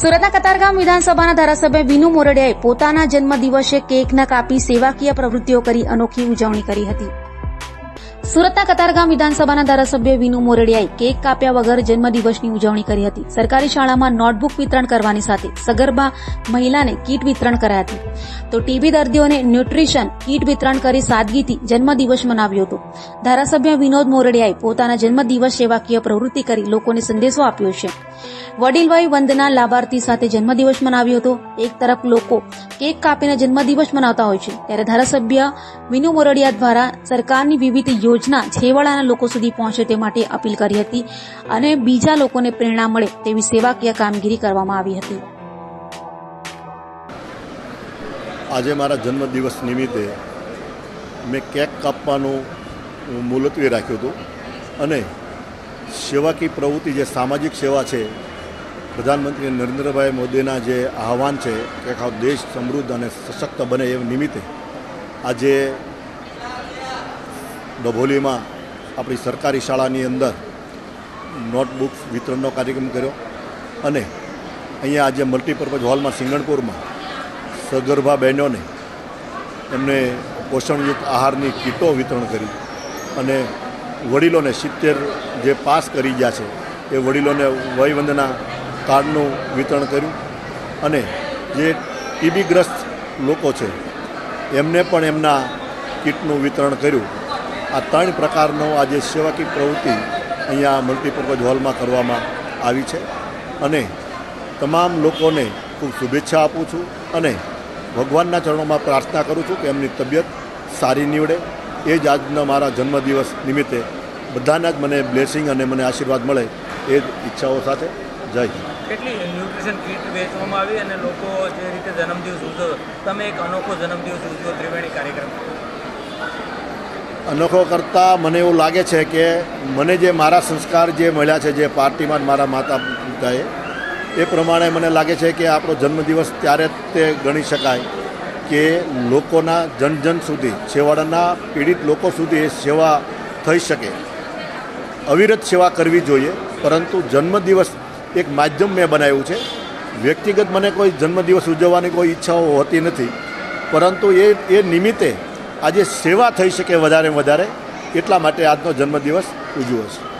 સુરતના કતારગામ વિધાનસભાના ધારાસભ્ય વિનુ મોરડિયાએ પોતાના જન્મદિવસે દિવસે કેકના કાપી સેવાકીય પ્રવૃત્તિઓ કરી અનોખી ઉજવણી કરી હતી. સુરતના કતારગામ વિધાનસભાના ધારાસભ્ય વિનુ મોરડિયાએ કેક કાપ્યા વગર જન્મદિવસની ઉજવણી કરી હતી. સરકારી શાળામાં નોટબુક વિતરણ કરવાની સાથે સગર્ભા મહિલાને કીટ વિતરણ કરાયા હતી. તો ટીબી દર્દીઓને ન્યુટ્રિશન, કીટ વિતરણ કરી સાદગીથી જન્મદિવસ મનાવ્યો હતો. ધારાસભ્ય વિનોદ મોરડિયાએ પોતાના જન્મદિવસ સેવાકીય પ્રવૃત્તિ કરી લોકોને સંદેશો આપ્યો છે. વડીલવાઈ વંદના લાભાર્થી સાથે જન્મદિવસ મનાવ્યો હતો. એક તરફ લોકો કેક કાપીને જન્મદિવસ મનાવતા હોય છે, ત્યારે ધારાસભ્ય વિનુ મોરડિયા દ્વારા સરકારની વિવિધ યોજના છેવાડાના લોકો સુધી પહોંચે તે માટે અપીલ કરી હતી અને બીજા લોકોને પ્રેરણા મળે તેવી સેવાકીય કામગીરી કરવામાં આવી હતી. આજે મારા જન્મદિવસ નિમિત્તે મેં કેક કાપવાનું મુલતવી રાખ્યું હતું અને સેવાકી પ્રવૃત્તિ જે સામાજિક સેવા છે, પ્રધાનમંત્રી નરેન્દ્રભાઈ મોદીના જે આહવાન છે કે આખો દેશ સમૃદ્ધ અને સશક્ત બને એ નિમિત્તે આજે ડભોલીમાં આપણી સરકારી શાળાની અંદર નોટબુક વિતરણનો કાર્યક્રમ કર્યો અને અહીંયા આજે મલ્ટીપર્પઝ હોલમાં સિંગણપુરમાં સગર્ભા બહેનોને એમને પોષણયુક્ત આહારની કીટો વિતરણ કરી અને વડીલોને સિત્તેર જે પાસ કરી ગયા છે, એ વડીલોને વયવંદના કાર્ડનું વિતરણ કર્યું અને જે ટીબીગ્રસ્ત લોકો છે, એમને પણ એમના કીટનું વિતરણ કર્યું. આ ત્રણ પ્રકારનો આજે સેવાકી પ્રવૃત્તિ અહીંયા મલ્ટીપર્પઝ હોલમાં કરવામાં આવી છે અને તમામ લોકોને ખૂબ શુભેચ્છા આપું છું અને ભગવાનના ચરણોમાં પ્રાર્થના કરું છું કે એમની તબિયત સારી નીવડે. એ જ આજના મારા જન્મદિવસ નિમિત્તે બધાના જ મને બ્લેસિંગ અને મને આશીર્વાદ મળે એ જ ઈચ્છાઓ સાથે જય કેટલી ન્યુટ્રિશન કીટ વેચવામાં આવી અને લોકો જે રીતે જન્મદિવસ ઉજવો તમે એક અનોખો જન્મદિવસ ઉજવો ત્રિવેણી કાર્યક્રમ. અનોખો કરતાં મને એવું લાગે છે કે મને જે મારા સંસ્કાર જે મળ્યા છે જે પાર્ટીમાં મારા માતા પિતાએ એ પ્રમાણે મને લાગે છે કે આપણો જન્મદિવસ ત્યારે જ તે ગણી શકાય. કે લોકોના જન જન સુધી, છેવાડાના પીડિત લોકો સુધી એ સેવા થઈ શકે. અવિરત સેવા કરવી જોઈએ, પરંતુ જન્મદિવસ એક માધ્યમ મેં બનાવ્યું છે. વ્યક્તિગત મને કોઈ જન્મદિવસ ઉજવવાની કોઈ ઈચ્છાઓ હોતી નથી, પરંતુ એ એ નિમિત્તે આજે સેવા થઈ શકે વધારે વધારે, એટલા માટે આજનો જન્મદિવસ ઉજવો છે.